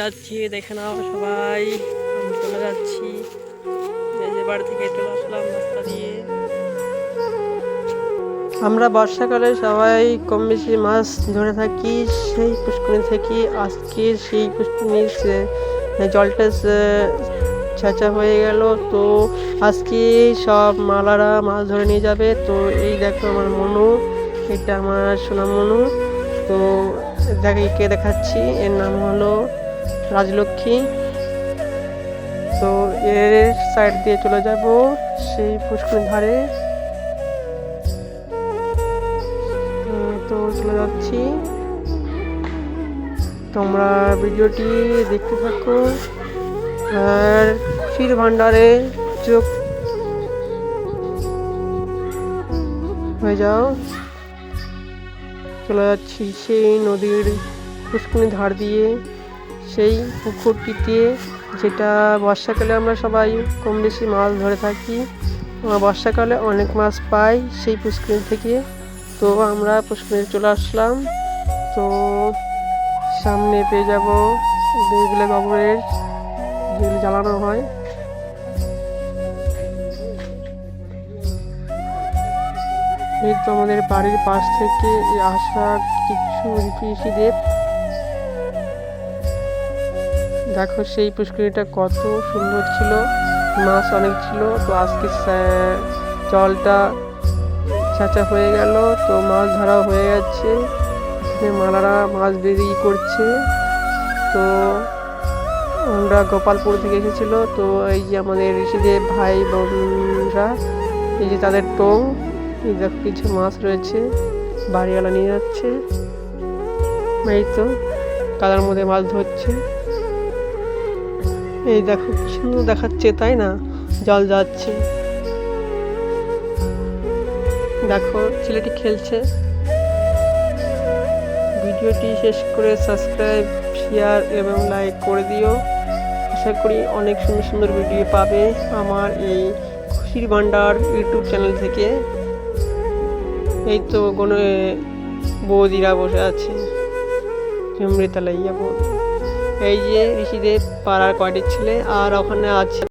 যাচ্ছি, দেখে সবাই। চলে যাচ্ছি। বাড়ি থেকে আসলাম রাস্তা দিয়ে। আমরা বর্ষাকালে সবাই কম বেশি মাছ ধরে থাকি, সেই পুষ্করণী থেকে আজকে সেই পুষ্করণীর জলটা ছেঁচা হয়ে গেল। তো আজকে সব মালারা মাছ ধরে নিয়ে যাবে। তো এই দেখো আমার মনু, এটা আমার সোনা মনু তো দেখে কে দেখাচ্ছি, এর নাম হলো রাজলক্ষ্মী। তো এর সাইড দিয়ে চলে যাব, সেই পুষ্করণীর ধারে। তো চলে যাচ্ছি। তোমরা ভিডিওটি দেখতে থাকো। আর খুশির ভান্ডারে চোখ হয়ে যাও। চলে যাচ্ছি সেই নদীর পুষ্করণী ধার দিয়ে। সেই পুকুরটিতে যেটা বর্ষাকালে আমরা সবাই কম বেশি মাছ ধরে থাকি বর্ষাকালে অনেক মাছ পাই সেই পুষ্করণী থেকে। তো আমরা পুষ্করণী চলে আসলাম। তো সামনে পেয়ে যাব যেগুলো গোবরের, যেগুলো জ্বালানো হয়। এই তো আমাদের বাড়ির পাশ থেকে আসা কিছু ঋষিদের দেখো সেই পুষ্করিণীটা কত সুন্দর ছিল, মাছ অনেক ছিল, তো আজকে জলটা ছাঁচা হয়ে গেল, তো মাছ ধরা হয়ে যাচ্ছে মালারা মাছ বেরিয়ে করছে। তো আমরা গোপালপুর থেকে এসেছিল, তো এই যে আমাদের ঋষিদেব ভাই বোনরা, এই যে তাদের টোং, এই দেখো কিছু মাছ রয়েছে, বাড়িওয়ালা নিয়ে যাচ্ছে। এই তো, কাদার মধ্যে মাছ ধরছে। এই দেখো কি সুন্দর দেখাচ্ছে, তাই না? জল যাচ্ছে। দেখো, ছেলেটি খেলছে। ভিডিওটি শেষ করে সাবস্ক্রাইব শেয়ার এবং লাইক করে দিও। আশা করি অনেক সুন্দর সুন্দর ভিডিও পাবে আমার এই খুশির ভান্ডার ইউটিউব চ্যানেল থেকে। এই তো কোনো বৌদিরা বসে আছে। অমৃতা লাইয়া বৌদি এই যে ঋষিদের পাড়ার কয়টি ছেলে আর ওখানে আছে